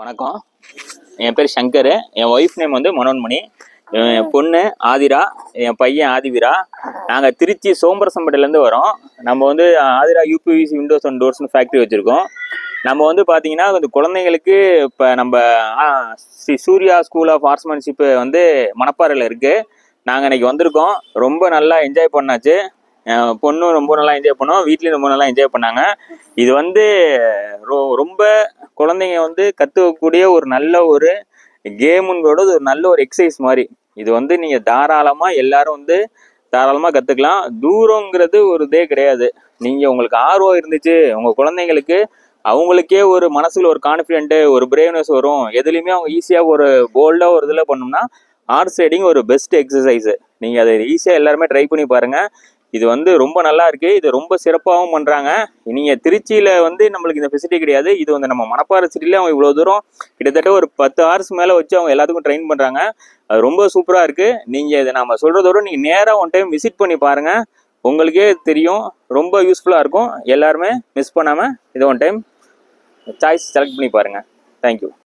வணக்கம். என் பேர் சங்கர். என் wife name வந்து மனோன்மணி. என் பொண்ணு ஆதிரா. என் பையன் ஆதிவிரா. நாங்கள் திருச்சி சோம்பரசம்பட்டிலேருந்து வரோம். நம்ம வந்து ஆதிரா யூபிவிசி விண்டோஸ் அண்ட் டோர்ஸ்னு ஃபேக்ட்ரி வச்சுருக்கோம். நம்ம வந்து பார்த்தீங்கன்னா கொஞ்சம் குழந்தைங்களுக்கு இப்போ நம்ம ஸ்ரீ சூர்யா ஸ்கூல் ஆஃப் ஆர்ட்ஸ்மேன்ஷிப்பு வந்து மணப்பாறையில் இருக்குது நாங்கள் இன்றைக்கி வந்திருக்கோம். ரொம்ப நல்லா என்ஜாய் பண்ணாச்சு. என் பொண்ணும் ரொம்ப நல்லா என்ஜாய் பண்ணோம். வீட்லேயும் ரொம்ப நல்லா என்ஜாய் பண்ணாங்க. இது வந்து ரொம்ப குழந்தைங்க வந்து கற்றுக்கக்கூடிய ஒரு நல்ல ஒரு கேமுங்களோட ஒரு நல்ல ஒரு எக்ஸசைஸ் மாதிரி. இது வந்து நீங்கள் தாராளமாக எல்லாரும் வந்து தாராளமாக கற்றுக்கலாம் தூரங்கிறது ஒரு இதே கிடையாது. நீங்கள் உங்களுக்கு ஆர்வம் இருந்துச்சு உங்கள் குழந்தைங்களுக்கு அவங்களுக்கே ஒரு மனசுல ஒரு கான்ஃபிடென்ட்டு ஒரு பிரேவ்னஸ் வரும். எதுலேயுமே அவங்க ஈஸியாக ஒரு போல்டாக ஒரு இதில் பண்ணோம்னா ஹார்ஸ் ரைடிங் ஒரு பெஸ்ட் எக்ஸசைஸு நீங்கள் அதை ஈஸியாக எல்லாருமே ட்ரை பண்ணி பாருங்கள் இது வந்து ரொம்ப நல்லா இருக்கு. இது ரொம்ப சிறப்பாகவும் பண்றாங்க. நீங்க திருச்சியில வந்து நம்மளுக்கு இந்த ஃபெசிலிட்டி கிடையாது. இது வந்து நம்ம மணப்பாறை சிட்டில அவங்க இவ்வளவு தூரம் கிட்டத்தட்ட ஒரு பத்து ஹவர்ஸ் மேல வச்சு அவங்க எல்லாத்துக்கும் ட்ரெயின் பண்றாங்க. அது ரொம்ப சூப்பரா இருக்கு. நீங்க இதை நம்ம சொல்றதோட நீங்க நேரா ஒன் டைம் விசிட் பண்ணி பாருங்க. உங்களுக்கே தெரியும். ரொம்ப யூஸ்ஃபுல்லாக இருக்கும். எல்லாருமே மிஸ் பண்ணாமல் இதை ஒன் டைம் சாய்ஸ் செலக்ட் பண்ணி பாருங்கள் தேங்க்யூ